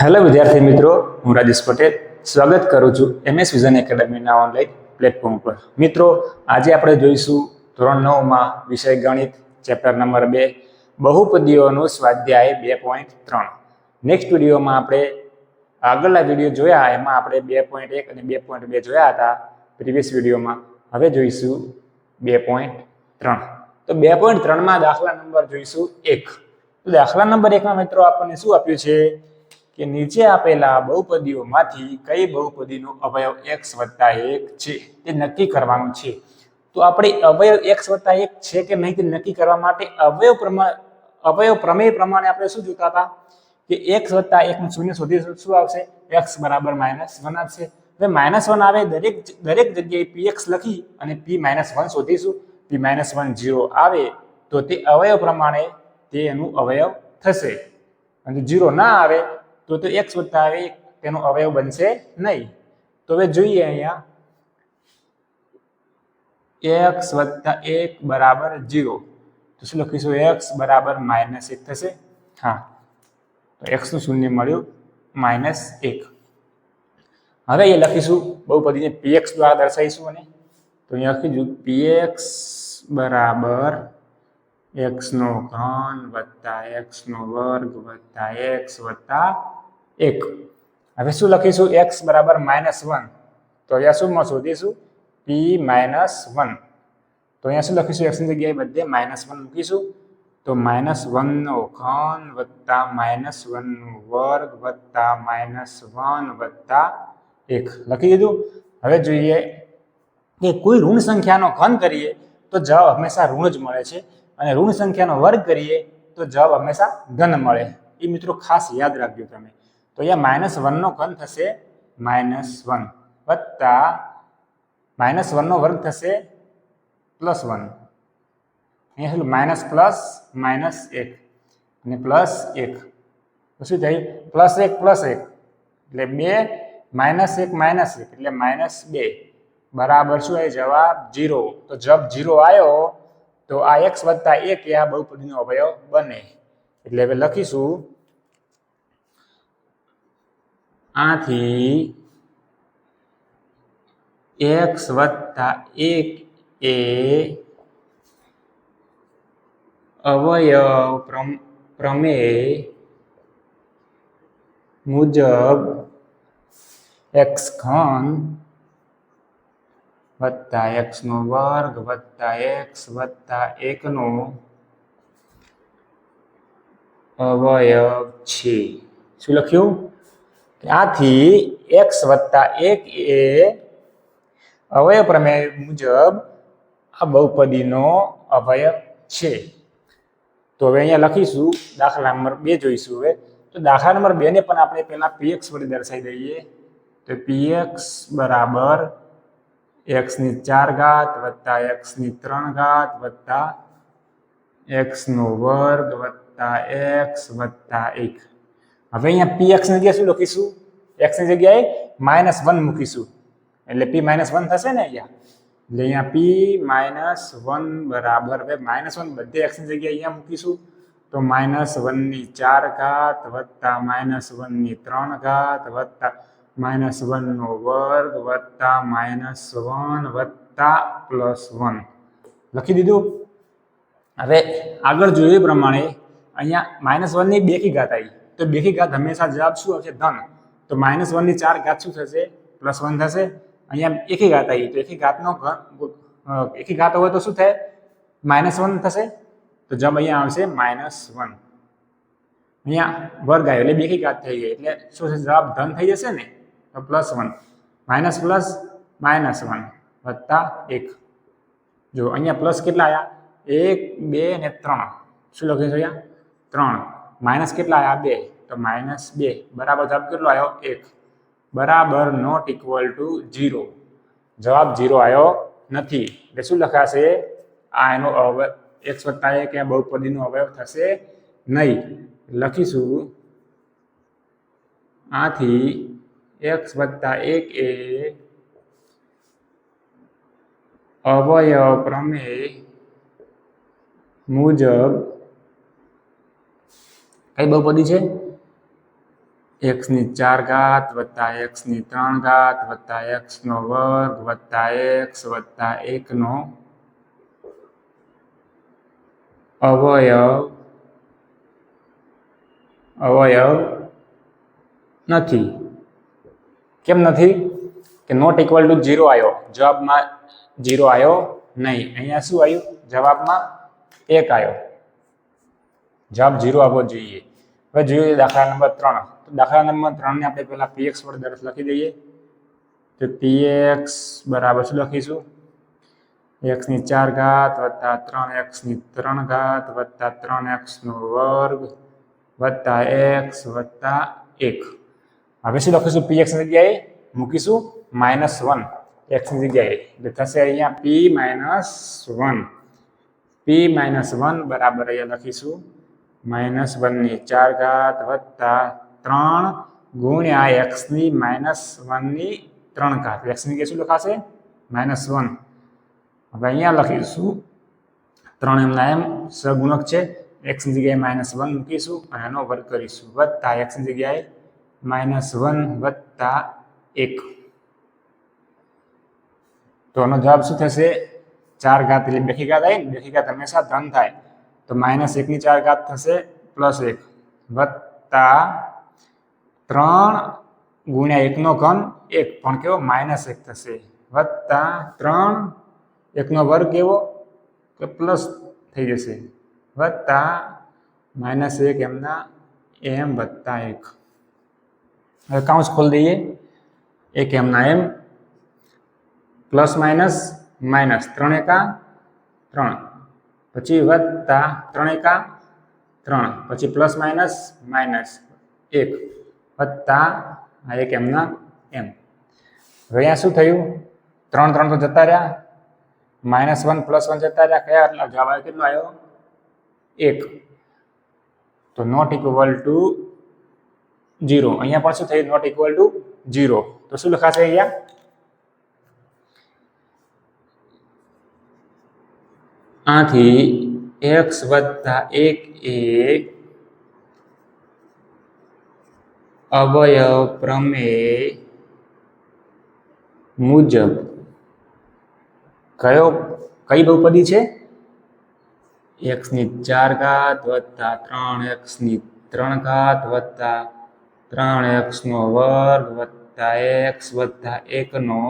Hello વિદ્યાર્થી મિત્રો, હું રાજેશ પટેલ. સ્વાગત કરું છું એમએસ વિઝન એકેડમીના ઓનલાઈન પ્લેટફોર્મ પર. મિત્રો, આજે આપણે જોઈશું ધોરણ નવમાં વિષય ગણિત ચેપ્ટર નંબર બે, બહુપદીઓનું સ્વાધ્યાય બે પોઈન્ટ ત્રણ. નેક્સ્ટ વિડીયોમાં આપણે આગળના વીડિયો જોયા, એમાં આપણે બે પોઈન્ટ એક અને બે પોઈન્ટ બે જોયા હતા પ્રીવિયસ વિડીયોમાં હવે જોઈશું બે પોઈન્ટ ત્રણ. તો બે પોઈન્ટ ત્રણમાં દાખલા નંબર જોઈશું એક. દાખલા નંબર એકમાં મિત્રો, આપણને શું આપ્યું છે? કે નીચે આપેલા બહુપદીઓમાંથી કઈ બહુપદીનો અવયવ x વત્તા એક છે તે નક્કી કરવાનું છે. તો આપણે અવયવ x વત્તા એક છે કે નહીં તે નક્કી કરવા માટે અવયવ પ્રમાણ અવયવ પ્રમેય પ્રમાણે આપણે શું જોતા હતા? કે x વત્તા એક નું શૂન્ય શોધી શું આવશે? x બરાબર માઇનસ વન આવશે. હવે માઇનસ વન આવે દરેક દરેક જગ્યાએ px લખી અને p માઇનસ વન શોધીશું. p માઇનસ વન ઝીરો આવે તો તે અવયવ પ્રમાણે તે એનું અવયવ થશે. અને જીરો ના આવે તો તો એક્સ વત્તા આવે તેનો અવયવ બનશે નહીં. તો હવે જોઈએ અહીંયા. એક્સ વત્તા એક બરાબર જીરો તો શું લખીશું? એક્સ બરાબર માઇનસ એક થશે. હા. તો એક્સનું શૂન્ય મળ્યું માઇનસ એક. હવે એ લખીશું. બહુપદીને પીએક્સ દ્વારા દર્શાવીશું અને. તો અહીંયા લખીશું પીએક્સ બરાબર એક્સનો ઘન વત્તા એક્સનો વર્ગ વત્તા એક્સ વત્તા એક. હવે શું લખીશું? એક્સ બરાબર માઇનસ વન તો અહીંયા શું શોધીશું પી માઇનસ વન તો અહીંયા શું લખીશું? એક્સની જગ્યાએ બધે માઇનસ વન મૂકીશું. તો માઇનસ વનનો ઘન વત્તા માઇનસ વનનો વર્ગ વત્તા માઇનસ વન વત્તા એક. લખી દીધું? હવે જોઈએ કે કોઈ ઋણ સંખ્યાનો ઘન કરીએ તો જવાબ હંમેશા ઋણ જ મળે છે. અને ઋણ સંખ્યાનો વર્ગ કરીએ તો જવાબ હંમેશા ધન મળે. એ મિત્રો ખાસ યાદ રાખજો તમે. તો અહીંયા માઇનસ વનનો ઘન થશે માઇનસ વન વત્તા માઇનસ વનનો વર્ગ થશે પ્લસ વન અહીંયા શું માઇનસ પ્લસ માઇનસ એક. અને પ્લસ એક. તો શું થાય પ્લસ એક પ્લસ એક. એટલે બે માઇનસ એક માઇનસ એક. એટલે માઇનસ બે. બરાબર શું એ જવાબ જીરો તો જબ જીરો આવ્યો, તો આ એક્સ વત્તા એક એ આ બહુપદીનો અવયવ બને. એટલે હવે લખીશું. આથી એક્સ વત્તા એક એ અવયવ પ્રમ- પ્રમેય મુજબ એક્સ ઘન વત્તા એક્સ નો વર્ગ વત્તા એક્સ વત્તા એકનો અવયવ છે શું લખ્યું આથી એક્સ વત્તા એક એ અવયવ પ્રમેય મુજબ આ બહુપદીનો અવયવ છે. તો હવે અહીંયા લખીશું, દાખલા નંબર બે જોઈશું હવે. તો દાખલા નંબર બે ને પણ આપણે પહેલા પીએક્સ વડે દર્શાવી દઈએ. તો પીએક્સ બરાબર એક્સની ચાર ઘાત વત્તા એક્સની ત્રણ ઘાત વત્તા એક્સનો વર્ગ વત્તા એક્સ વત્તા એક. હવે અહીંયા પી ની જગ્યાએ શું લખીશું? X જગ્યાએ માઇનસ વન મૂકીશું. એટલે પી માઇનસ વન થશે ને અહીંયા? એટલે અહીંયા પી માઇનસ વન બરાબર. હવે માઇનસ વન બધે x જગ્યાએ અહીંયા મૂકીશું. તો માઇનસ વનની ચાર ઘાત વત્તા માઇનસ વનની ત્રણ ઘાત વત્તા માઇનસ વનનો વર્ગ વત્તા માઇનસ વન વત્તા પ્લસ વન લખી દીધું? હવે આગળ જોઈએ પ્રમાણે અહીંયા માઇનસ વનની બેકી ઘાત આવી. તો બેકી ઘાત હંમેશા જવાબ શું આવશે? ધન. તો માઇનસ વનની ચાર ઘાત શું થશે? પ્લસ વન થશે. અહીંયા એકી ઘાત આવી. તો એકી ઘાતનો એકી ઘાત હોય તો શું થાય? માઇનસ વન થશે. તો જવાબ અહીંયા આવશે માઇનસ વન અહીંયા વર્ગ આવ્યો એટલે બેકી ઘાત થઈ ગઈ. એટલે શું છે જવાબ ધન થઈ જશે ને? તો plus one minus plus minus one વત્તા એક. જો અહીંયા પ્લસ કેટલા આવ્યા એક, બે ને ત્રણ. શું લખ્યું છે અહીંયા? ત્રણ. માઇનસ કેટલા આવ્યા બે. તો માઇનસ બે. બરાબર જવાબ કેટલો આવ્યો એક. બરાબર નોટ ઇક્વલ ટુ જીરો જવાબ જીરો આવ્યો નથી. એટલે શું લખાશે? આ એનો અવયવ એક્સ વત્તા એક એ બહુપદીનો અવયવ થશે નહીં. લખીશું. આથી એક્સ વત્તા એક એ અવયવ પ્રમેય મુજબ કઈ બહુપદી છે? એક્સની ચાર ઘાત વત્તા એક્સની ત્રણ ઘાત વત્તા એક્સનો વર્ગ વત્તા એક્સ વત્તા એકનો અવયવ અવયવ નથી. કેમ નથી? કે નોટ ઇક્વલ ટુ જીરો આવ્યો જવાબમાં જીરો આવ્યો નહીં. અહીંયા શું આવ્યું જવાબમાં એક આવ્યો જવાબ જીરો આવવો જોઈએ. હવે જોઈએ દાખલા નંબર ત્રણ. તો દાખલા નંબર ત્રણને આપણે પહેલા પીએક્સ વડે દરસ લખી દઈએ. તો પીએક્સ બરાબર શું લખીશું? એક્સની ચાર ઘાત વત્તા ત્રણ એક્સની ત્રણ ઘાત વત્તા ત્રણ એક્સનો વર્ગ વત્તા એક્સ વત્તા એક. હવે શું લખીશું પી એક્સની જગ્યાએ? મૂકીશું માઇનસ વન એક્સની જગ્યાએ. એટલે થશે અહીંયા P minus one P minus one બરાબર અહીંયા લખીશું. માઇનસ વનની ચાર ઘાત વત્તા ત્રણ ગુણ્યા એક્સની માઇનસ વનની ત્રણ ઘાત. એક્સની કે શું લખાશે? Minus one. હવે અહીંયા લખીશું. ત્રણ એમના એમ સગુણક છે. એક્સની જગ્યાએ માઇનસ વન મૂકીશું અને એનો વર્ગ કરીશું. વત્તા એક્સની જગ્યાએ માઇનસ વન વત્તા એક. તો આનો જવાબ શું થશે? ચાર ઘાત એટલે બેખી ઘાત આવી ને ઘાત હંમેશા ધન થાય. તો માઇનસ એકની ચાર ઘાત થશે પ્લસ એક વત્તા ત્રણ ગુણ્યા એકનો ઘન એક પણ કેવો માઇનસ એક થશે વત્તા ત્રણ એકનો વર્ગ કેવો કે પ્લસ થઈ જશે વત્તા માઇનસ એક એમના એમ વત્તા એક હવે કાઉન્સ ખોલી દઈએ। એક એમના એમ પ્લસ માઇનસ માઇનસ ત્રણ એકા ત્રણ। પછી વત્તા ત્રણ એકા ત્રણ. પછી પ્લસ માઇનસ માઇનસ એક. વત્તા આ એક એમના એમ. હવે અહીંયા શું થયું? ત્રણ ત્રણ તો જતા રહ્યા. માઇનસ વન પ્લસ વન જતા રહ્યા. કયા એટલા જવાબ આવ્યો કેટલો આવ્યો? એક. તો નોટ ઇક્વલ ટુ જીરો અહીંયા પણ શું થયું? નોટ ઇક્વલ ટુ જીરો તો શું લખાશે અહીંયા? આથી એક્સ વત્તા એક એ અવયવ પ્રમેય મુજબ કયો, કઈ બહુપદી છે? એક્સની ચાર ઘાત વત્તા ત્રણ એક્સની ત્રણ ઘાત વત્તા ત્રણ એક્સનો વર્ગ વત્તા એક્સ વત્તા એકનો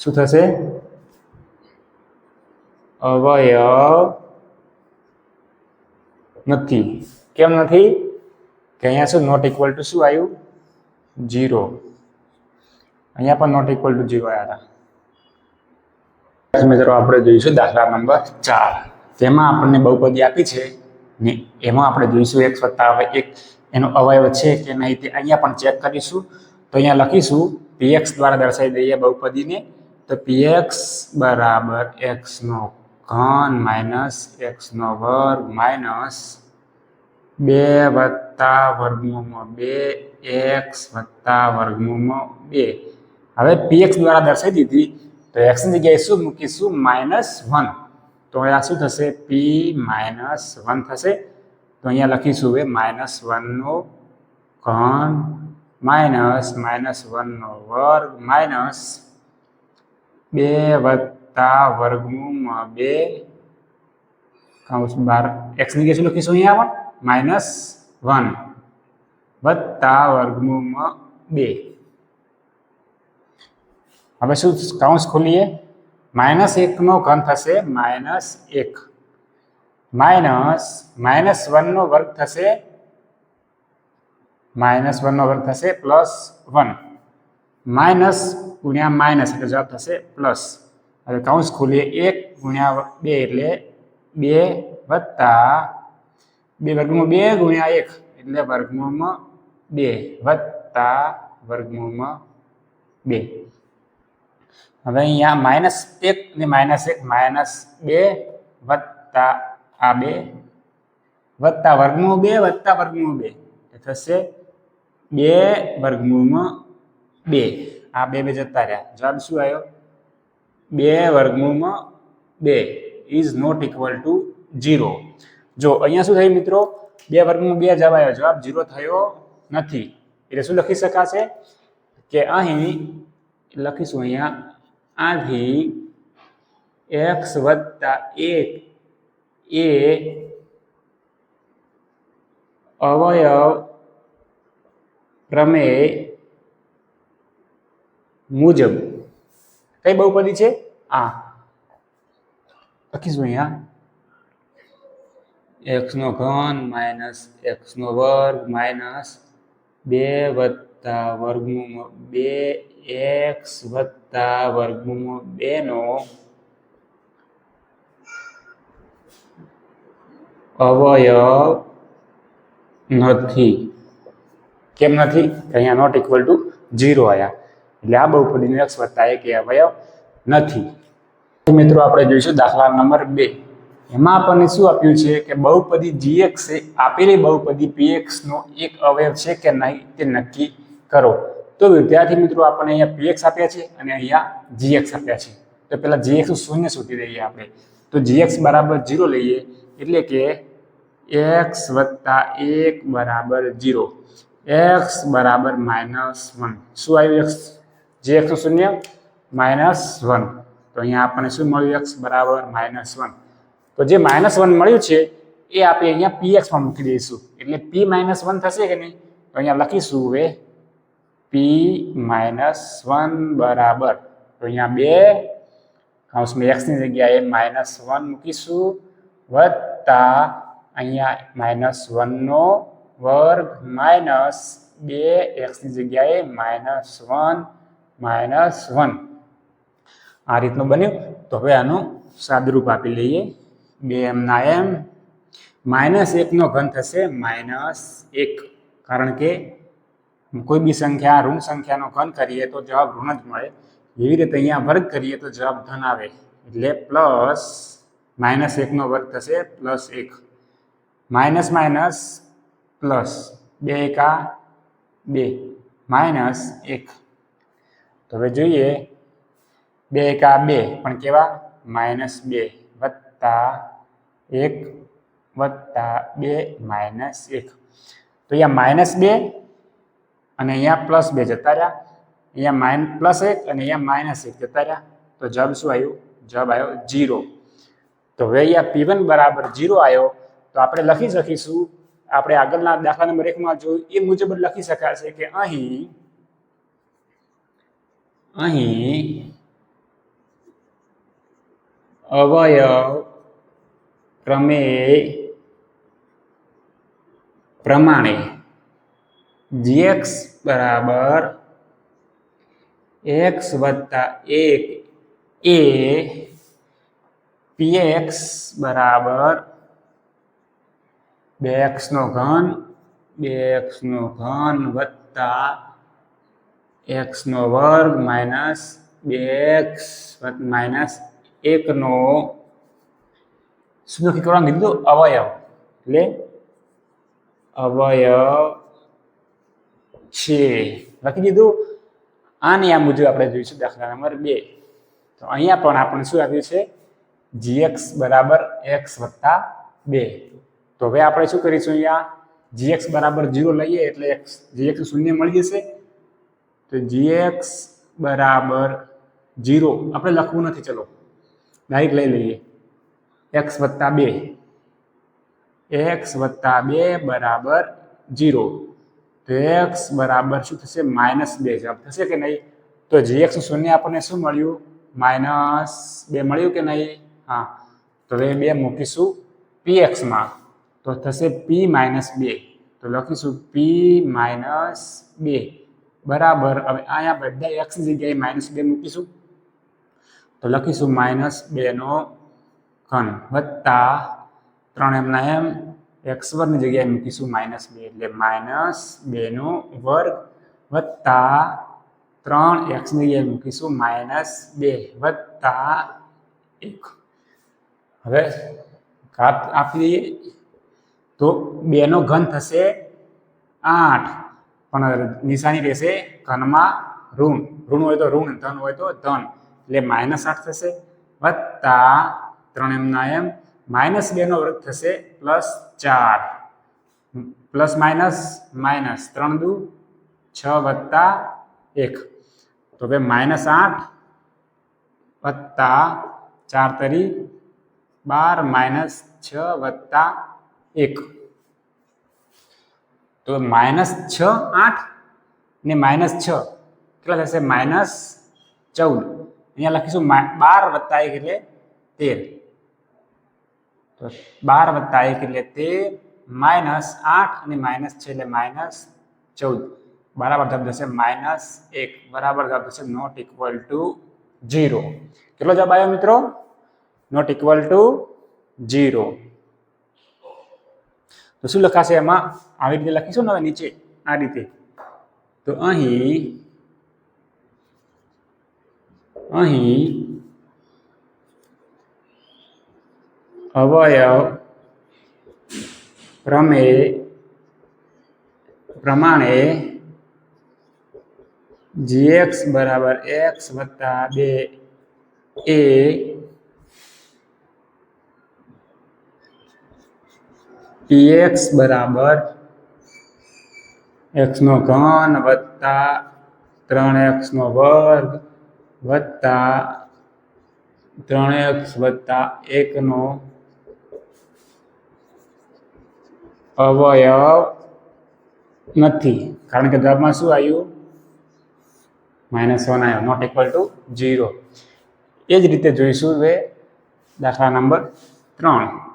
શું થશે? અવયવ નથી. કેમ નથી? કે અહીંયા શું નોટ ઇક્વલ ટુ શું આવ્યું? જીરો અહીંયા પણ નોટ ઇક્વલ ટુ જીરો આવ્યા હતા. મિત્રો આપણે જોઈશું દાખલા નંબર ચાર. તેમાં આપણને બહુપદી આપી છે ને એમાં આપણે જોઈશું એક વત્તા એક. એનો અવયવ છે કે નહીં તે અહીંયા પણ ચેક કરીશું. તો અહીંયા લખીશું પીએક્સ દ્વારા દર્શાવી દઈએ બહુપદીને. તો પીએક્સ બરાબર એક્સનો ઘન માઇનસ એક્સનો વર્ગ માઇનસ બે વત્તા વર્ગમૂળમાં બે, એક્સ વત્તા વર્ગમૂળમાં બે. હવે પીએક્સ દ્વારા દર્શાવી દીધી તો એક્સની જગ્યાએ શું મૂકીશું? Minus one. તો અહીંયા શું થશે? પી માઇનસ વન થશે. તો અહીંયા લખીશું એ માઇનસ વનનો ઘન માઇનસ માઇનસ વનનો વર્ગ માઇનસ બે વત્તા વર્ગમૂળમાં બે. કૌંસ બાર. એક્સની જગ્યાએ લખીશું અહીંયા પણ માઇનસ વન વત્તા વર્ગમૂળમાં બે. હવે શું કાઉન્સ ખોલીએ? માઇનસ એકનો ઘન થશે માઇનસ એક. માઇનસ માઇનસ વનનો વર્ગ થશે માઇનસ વનનો વર્ગ થશે પ્લસ વન માઇનસ ગુણ્યા માઇનસ એટલે જવાબ થશે પ્લસ હવે કાઉન્સ ખોલીએ. એક ગુણ્યા બે એટલે બે વત્તા બે વર્ગમૂળ બે ગુણ્યા એક એટલે વર્ગમૂળમાં બે વત્તા વર્ગમૂળમાં બે. હવે અહીંયા માઇનસ એક ને માઇનસ એક. માઇનસ બે વત્તા આ બે વત્તા વર્ગમૂળ બે વત્તા વર્ગમૂળ બે. એ થશે બે વર્ગમૂળમાં બે. આ બે બે જતા રહ્યા. જવાબ શું આવ્યો? બે વર્ગમૂળમાં બે is not equal to zero જો અહીંયા શું થયું મિત્રો? બે વર્ગમાં બે જવાબ આવ્યો જવાબ જીરો થયો નથી. એટલે શું લખી શકાશે? કે અહીં લખીશું અહીંયા, આથી એક્સ વત્તા એક એ અવયવ પ્રમેય મુજબ કઈ બહુપદી છે? આ. લખીશું અહીંયા. એક્સ નો ઘન માઇનસ એક્સ નો વર્ગ માઇનસ બે વત્તા વર્ગમૂળ બે એક્સ વત્તા વર્ગમૂળ બે નો અવયવ નથી. કેમ નથી? અહીંયા નોટ ઇક્વલ ટુ ઝીરો આયા. એટલે આ બહુપદીનો એક્સ વત્તા એક એ અવયવ નથી. મિત્રો આપણે જોઈશું દાખલા નંબર બે. એમાં આપણને શું આપ્યું છે કે બહુપદી gx એ આપેલી બહુપદી પીએક્સનો એક અવયવ છે કે નહીં તે નક્કી કરો. તો વિદ્યાર્થી મિત્રો આપણને અહીંયા પીએક્સ આપ્યા છે અને અહીંયા gx આપ્યા છે. તો પેલા gx નું શૂન્ય શોધી દઈએ આપણે. તો gx બરાબર જીરો લઈએ એટલે કે એક્સ વત્તા એક બરાબર જીરો એક્સ બરાબર માઇનસ વન શું આવ્યું x? Gx નું શૂન્ય? Minus one. તો અહીંયા આપણને શું મળ્યું એક્સ બરાબર માઇનસ વન. તો જે માઇનસ વન મળ્યું છે, એ આપણે અહીંયા પી એક્સમાં મૂકી દઈશું. એટલે પી માઇનસ વન થશે કે નહીં? તો અહીંયા લખીશું હવે પી માઇનસ વન બરાબર. તો અહીંયા બે કૌંસમાં એક્સની જગ્યાએ માઇનસ વન મૂકીશું. વત્તા અહીંયા માઇનસ વનનો વર્ગ માઇનસ બે એક્સની જગ્યાએ માઇનસ વન માઇનસ વન આ રીતનું બન્યું. તો હવે આનું સાદરૂપ આપી લઈએ. બે એમના એમ. માઇનસ એકનો ઘન થશે માઇનસ એક. કારણ કે કોઈ બી સંખ્યા, ઋણ સંખ્યાનો ઘન કરીએ તો જવાબ ઋણ જ મળે. એવી રીતે અહીંયા વર્ગ કરીએ તો જવાબ ધન આવે. એટલે પ્લસ માઇનસ એકનો વર્ગ થશે પ્લસ એક. માઇનસ માઇનસ પ્લસ બે એકા બે. માઇનસ એક. તો હવે જોઈએ બે એકા બે, પણ કેવા? માઇનસ બે વત્તા એક વત્તા બે માઇનસ એક. તો અહીંયા માઇનસ બે અને અહીંયા પ્લસ બે જતા રહ્યા. અહીંયા માઇન, પ્લસ એક અને અહીંયા માઇનસ એક જતા રહ્યા. તો જવાબ શું આવ્યું? જવાબ આવ્યો જીરો. તો હવે અહીંયા પી વન બરાબર જીરો આવ્યો. તો આપણે લખી શકીશું, આપણે આગળના દાખલા નંબર એકમાં જોયું એ મુજબ લખી શકાશે કે અહીં અહીં અવયવ પ્રમેય પ્રમાણે gx બરાબર એક્સ વત્તા એક એ px બરાબર બે એક્સનો ઘન બે એક્સનો ઘન વત્તા એક્સનો વર્ગ માઇનસ બે એક્સ માઇનસ એકનો શું નક્કી કરવાનું કીધું અવયવ એટલે અવયવ છે લખી દીધું આની આ મુજબ આપણે જોઈશું દાખલા નંબર બે તો અહીંયા પણ આપણને શું આપ્યું છે gx બરાબર એક્સ વત્તા બે તો હવે આપણે શું કરીશું અહીંયા gx બરાબર ઝીરો લઈએ એટલે એક્સ gx શૂન્ય મળી જશે તો gx બરાબર ઝીરો આપણે લખવું નથી, ચલો. ડાયરેક્ટ લઈ લઈએ. એક્સ વત્તા બે. એક્સ વત્તા બે બરાબર ઝીરો તો એક્સ બરાબર શું થશે? માઇનસ બે જવાબ થશે કે નહીં? તો જીએક્સ શૂન્ય આપણને શું મળ્યું? માઇનસ બે મળ્યું કે નહીં? હા. તો હવે બે મૂકીશું પી એક્સમાં તો થશે પી માઇનસ બે. તો લખીશું પી માઇનસ બે. બરાબર. હવે અહીંયા બધા એક્સની જગ્યાએ માઇનસ બે મૂકીશું. તો લખીશું માઇનસ બેનો ઘન વત્તા ત્રણ એમના એમ એક્સ વર્ગની જગ્યાએ મૂકીશું માઇનસ બે એટલે માઇનસ બેનો વર્ગ વત્તા ત્રણ એક્સની જગ્યાએ મૂકીશું માઇનસ બે વત્તા એક. હવે ઘાત આપી દઈએ. તો બેનો ઘન થશે આઠ. પણ નિશાની રહેશે ઘનમાં ઋણ. ઋણ હોય તો ઋણ, ધન હોય તો ધન. એટલે માઇનસ આઠ થશે વત્તા ત્રણ એમના એમ. માઇનસ બેનો વર્ગ થશે પ્લસ ચાર. પ્લસ માઇનસ માઇનસ ત્રણ દુ, છ વત્તા એક. તો ભાઈ માઇનસ આઠ વત્તા ચાર તરી બાર માઇનસ છ વત્તા એક. તો માઇનસ છ આઠ ને માઇનસ છ. કેટલા થશે? માઇનસ ચૌદ. અહીંયા લખીશું બાર વત્તા એક એટલે તેર. તો બાર વત્તા એક એટલે તેર, માઇનસ આઠ અને માઇનસ છે એટલે માઇનસ ચૌદ. બરાબર જવાબ થશે માઇનસ એક. બરાબર જવાબ થશે નોટ ઇક્વલ ટુ જીરો કેટલો જવાબ આવ્યો મિત્રો? નોટ ઇક્વલ ટુ જીરો તો શું લખાશે એમાં? આવી રીતે લખીશું ને નીચે આ રીતે. તો અહીં અહીં અવયવ પ્રમે પ્રમાણે જીએક્સ બરાબર એક્સ વત્તા બે એ પીએક્સ બરાબર એક્સનો ઘન વત્તા ત્રણ એક્સનો વર્ગ વત્તા ત્રણ એક્સ વત્તા એકનો અવયવ નથી. કારણ કે જવાબમાં શું આવ્યું? માઇનસ વન આવ્યો નોટ ઇક્વલ ટુ ઝીરો એ જ રીતે જોઈશું હવે દાખલા નંબર ત્રણ.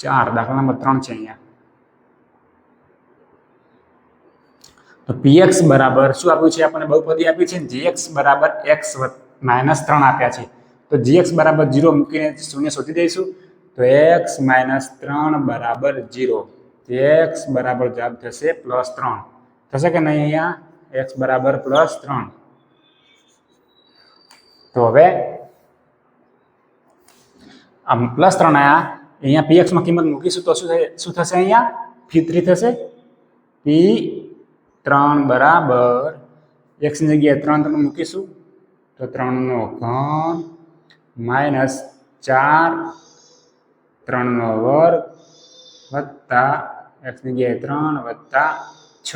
ચાર દાખલા નંબર ત્રણ છે અહીંયા. તો પીએક્સ બરાબર શું આપ્યું છે? આપણને બહુપદી આપી છે જીએક્સ બરાબર એક્સ માઇનસ ત્રણ આપ્યા છે. તો જીએક્સ બરાબર જીરો મૂકીને શૂન્ય શોધી દઈશું. તો એક્સ માઇનસ ત્રણ બરાબર જીરો એક્સ બરાબર જવાબ થશે પ્લસ ત્રણ. થશે કે નહીં અહીંયા? એક્સ બરાબર પ્લસ ત્રણ. તો હવે આમ પ્લસ ત્રણ આયા. અહીંયા પીએક્સમાં કિંમત મૂકીશું તો શું થશે શું થશે અહીંયા? ફી થ્રી થશે. પી ત્રણ બરાબર. એક્સની જગ્યાએ ત્રણ ત્રણ મૂકીશું તો ત્રણનો ઘન માઇનસ ચાર ત્રણનો વર્ગ વત્તા એક્સની જગ્યાએ ત્રણ વત્તા છ.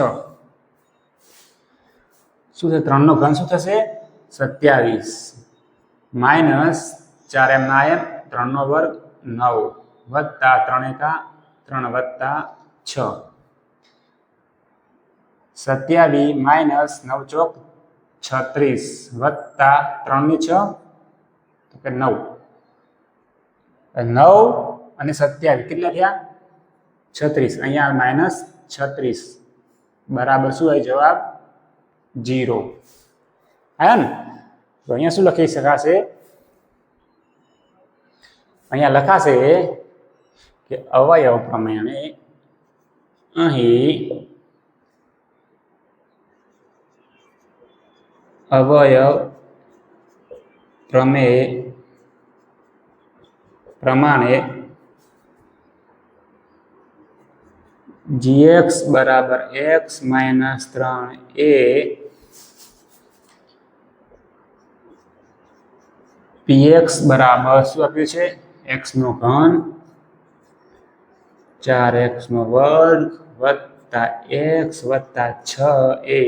શું થશે? ત્રણનો ઘન શું થશે? સત્યાવીસ. માઇનસ ચાર એમ ના એમ ત્રણનો વર્ગ નવ. વત્તા ત્રણ એકા ત્રણ વત્તા છ. સત્યાવી માઇનસ નવ ચોક છત્રીસ વત્તા ત્રણની છ, તો કે નવ. નવ અને સત્યાવીસ કેટલા થયા? છત્રીસ. અહીંયા માઇનસ છત્રીસ. બરાબર શું હોય જવાબ? જીરો આવ્યો ને તો અહીંયા શું લખી શકાશે? અહીંયા લખાશે કે અવયવ પ્રમાણે અહીં અવયવ પ્રમેય પ્રમાણે જીએક્સ બરાબર એક્સ માઇનસ ત્રણ એ પીએક્સ બરાબર શું આપ્યું છે? એક્સ નો ઘન ચાર એક્સ નો વર્ગ વત્તા એક્સ વત્તા છ એ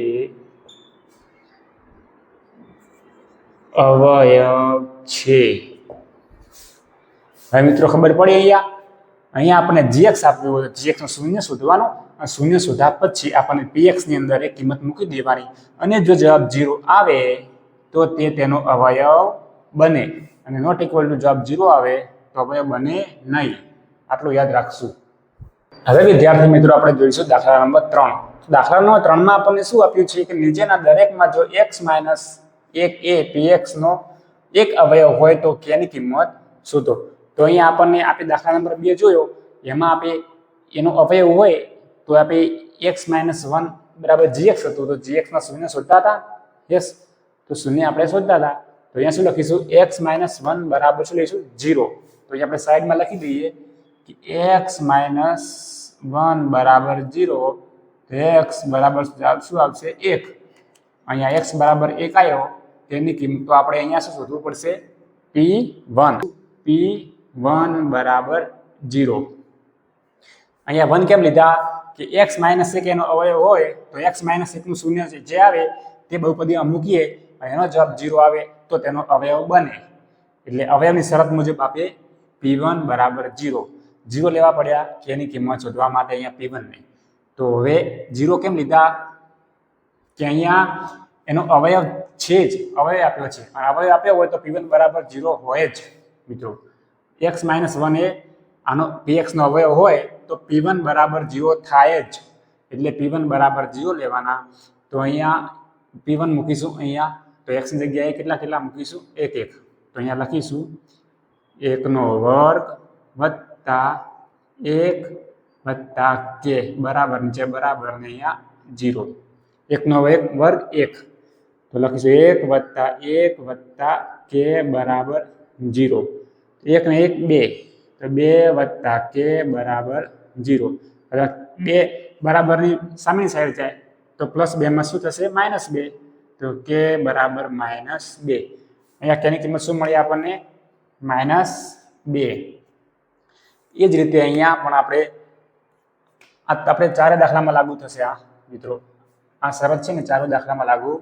અવયવ છે. હવે મિત્રો ખબર પડી અહીંયા? અહીંયા આપણને જીએક્સ આપ્યું હોય જીએક્સનું શૂન્ય શોધવાનું અને શૂન્ય શોધા પછી આપણને પીએક્સની અંદર એક કિંમત મૂકી દેવાની. અને જો જવાબ જીરો આવે તો તે તેનો અવયવ બને. અને નોટ ઇક્વલ ટુ જવાબ જીરો આવે તો અવયવ બને નહીં. આટલું યાદ રાખશું. હવે વિદ્યાર્થી મિત્રો, આપણે જોઈશું દાખલા નંબર ત્રણ. દાખલા નંબર ત્રણમાં આપણને શું આપ્યું છે કે નીચેના દરેકમાં જો એક્સ માઇનસ એક એ પીએક્સ નો એક અવયવ હોય તો કેની કિંમત શોધો. તો અહીંયા આપણને આપણે દાખલા નંબર બે જોયો. એમાં આપણે એનો અવયવ હોય તો આપણે એક્સ માઇનસ વન બરાબર જીએક્સ હતું. તો જીએક્સના શૂન્ય શોધતા હતા? યસ તો શૂન્ય આપણે શોધતા હતા. તો અહીંયા શું લખીશું? એક્સ માઇનસ વન બરાબર શું લઈશું? જીરો તો અહીંયા આપણે સાઈડમાં લખી દઈએ. કે એક્સ માઇનસ વન બરાબર તો એક્સ બરાબર શું આવશે? એક. અહીંયા એક્સ બરાબર એક આવ્યો તેની કિંમત આપણે અહીંયા શું શોધવું પડશે? પી વન પી વન બરાબર જીરો અહીંયા વન કેમ લીધા? કે એક્સ માઇનસ એક એનો અવયવ હોય, તો એક્સ માઇનસ એકનું શૂન્ય છે. જે આવે, તે બહુપદીમાં મૂકીએ એનો જવાબ જીરો આવે, તો તેનો અવયવ બને. એટલે અવયવની શરત મુજબ આપીએ પી વન બરાબર જીરો જીરો લેવા પડ્યા કે એની કિંમત શોધવા માટે અહીંયા પી વનને તો હવે જીરો કેમ લીધા? કે અહીંયા એનો અવયવ છે જ, અવયવ આપ્યો છે. અને અવયવ આપ્યો હોય તો પી વન બરાબર જીરો હોય જ, મિત્રો. એક્સ માઇનસ વન એ આનો પી એક્સનો અવયવ હોય તો પી વન બરાબર જીરો થાય જ. એટલે પી વન બરાબર જીરો લેવાના. તો અહીંયા પી વન મૂકીશું અહીંયા. તો એક્સની જગ્યાએ કેટલા કેટલા મૂકીશું? એક એક. તો અહીંયા લખીશું. એકનો વર્ગ વત્તા એક વત્તા કે. બરાબર નીચે બરાબર ને અહીંયા જીરો. એકનો એક વર્ગ એક. તો લખીશું એક વત્તા એક વત્તા કે બરાબર જીરો. એક ને એક બે. તો બે વત્તા કે બરાબર જીરો. બે બરાબરની સામેની સાઈડ જાય. તો પ્લસ બેમાં શું થશે? માઇનસ બે. તો કે બરાબર માઇનસ બે. અહીંયા કેની કિંમત શું મળી આપણને? માઇનસ બે. એ જ રીતે અહીંયા પણ આપણે આપણે ચારે દાખલામાં લાગુ થશે આ, મિત્રો. આ શરત છે ને ચારો દાખલામાં લાગુ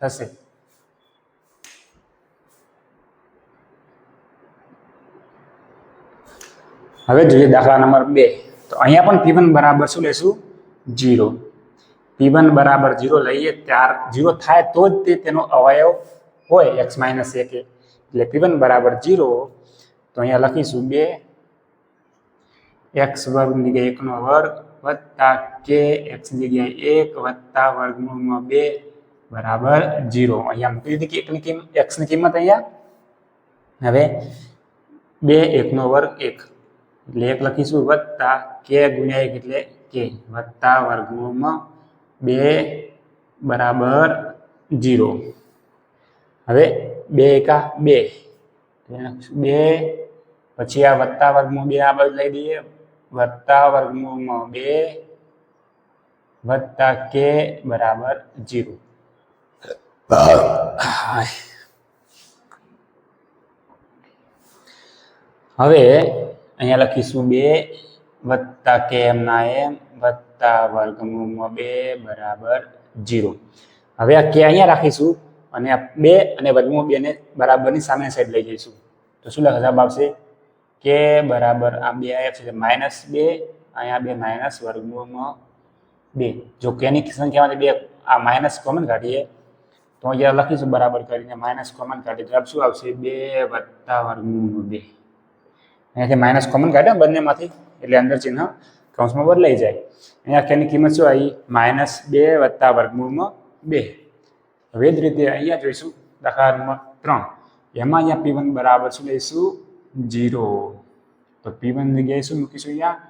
થશે. હવે જોઈએ દાખલા નંબર બે. તો અહીંયા પણ પી વન બરાબર શું લેશું? જીરો પી વન બરાબર જીરો લઈએ ત્યાર જીરો થાય તો જ તે તેનો અવયવ હોય, એક્સ માઇનસ એક. એટલે પી વન બરાબર જીરો તો અહીંયા લખીશું બે એક્સ વર્ગની જગ્યાએ એકનો વર્ગ વત્તા કે એક્સ જગ્યાએ એક વત્તા વર્ગમૂળમાં બે બરાબર જીરો અહીંયા મૂકી દીધી કે એકની કિંમત એક્સની કિંમત અહીંયા? હવે બે એકનો વર્ગ એક. એટલે એક લખીશું વત્તા કે ગુણ્યા એક એટલે કે વત્તા વર્ગમૂળમાં બે બરાબર જીરો હવે બે એકા બે. બે, પછી આ વત્તા વર્ગમાં બે આ બાજુ લઈ દઈએ. વત્તા વર્ગમૂળમાં બે વત્તા કે બરાબર જીરો. હવે અહીંયા લખીશું બે વત્તા કે એમ ના એમ વત્તા વર્ગમૂળમાં બે બરાબર જીરો. હવે આ કે અહીંયા રાખીશું અને આ બે અને વર્ગમૂળ બે ને બરાબરની સામે સાઈડ લઈ જઈશું. તો શું લખે જવાબ આવશે? કે બરાબર આ બે એફ છે, માઇનસ બે, અહીંયા બે માઇનસ વર્ગમૂળમાં બે. જો કેની સંખ્યામાંથી બે, આ માઇનસ કોમન કાઢીએ, તો અહીંયા લખીશું બરાબર કરીને માઇનસ કોમન કાઢીએ, તો શું આવશે? બે વત્તા વર્ગમૂળમાં બે. અહીંયાથી માઇનસ કોમન કાઢ્યા બંનેમાંથી, એટલે અંદર ચિહ્ન કૌંસમાં બદલાઈ જાય. અહીંયા કેની કિંમત શું આવી? માઇનસ બે વત્તા વર્ગમૂળમાં બે. હવે જ રીતે અહીંયા જોઈશું દાખલા નંબર ત્રણ. એમાં અહીંયા પી વન બરાબર શું લઈશું? જીરો. તો પી વન જગ્યાએ શું મૂકીશું અહીંયા?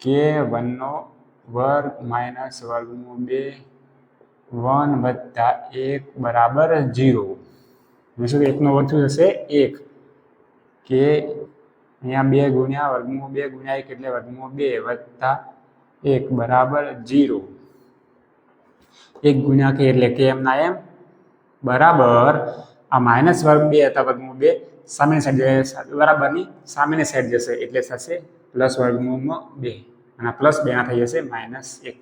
કે વનનો વર્ગ માઇનસ વર્ગમૂળ બે વન વત્તા એક બરાબર જીરો. શું એકનો વર્ગ શું થશે? એક. કે અહીંયા બે ગુણ્યા, વર્ગમૂળ બે ગુણ્યા એક એટલે વર્ગમૂળ બે વત્તા એક બરાબર જીરો. એક ગુણ્યા કે એટલે કે એમના એમ બરાબર. આ માઇનસ વર્ગ બે હતા વર્ગમૂળ બે સામેની સાઈડ જશે બરાબરની સામેની સાઈડ જશે એટલે થશે પ્લસ વર્ગમૂળમાં બે. અને પ્લસ બેના થઈ જશે માઇનસ એક.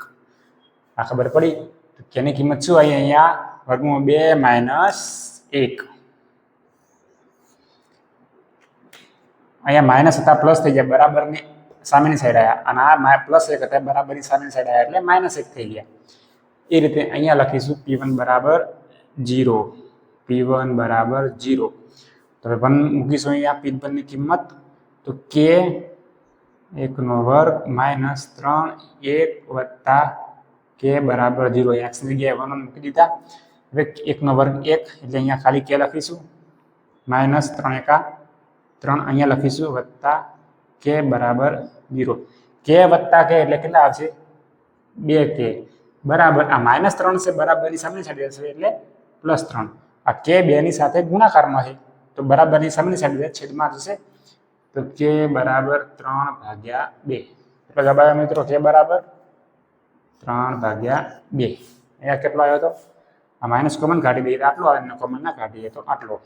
આ ખબર પડી? તો કેની કિંમત શું આવી અહીંયા? વર્ગમૂળ બે માઇનસ એક. અહીંયા માઇનસ હતા પ્લસ થઈ ગયા. બરાબરની સામેની સાઈડ આવ્યા અને આ પ્લસ એક હતા, બરાબરની સામેની સાઈડ આવ્યા એટલે માઇનસ એક થઈ ગયા. એ રીતે અહીંયા લખીશું પી વન બરાબર જીરો પી વન બરાબર જીરો તો હવે વન મૂકીશું અહીંયા પી વનની કિંમત તો કે એકનો વર્ગ માઇનસ ત્રણ એક વત્તા કે બરાબર જીરો એક્સની જગ્યાએ વન મૂકી દીધા હવે એકનો વર્ગ એક એટલે અહીંયા ખાલી કે લખીશું માઇનસ ત્રણ એકા ત્રણ અહીંયા લખીશું વત્તા કે બરાબર જીરો કે વત્તા કે એટલે કેટલા આવશે? બે કે બરાબર, આ માઇનસ ત્રણ છે બરાબરની સામેની સાઈડ જશે એટલે પ્લસ ત્રણ આ કે બેની સાથે ગુણાકારમાં છે। તો બરાબરની સામેની સાઈડ છેદમાં જશે. તો કે બરાબર ત્રણ ભાગ્યા બે. એટલે જવાબ મિત્રો કે બરાબર ત્રણ ભાગ્યા બે. અહીંયા કેટલો આવ્યો હતો આ માઇનસ કોમન કાઢી દઈએ આટલો આવે કોમન ના કાઢીએ તો આટલો.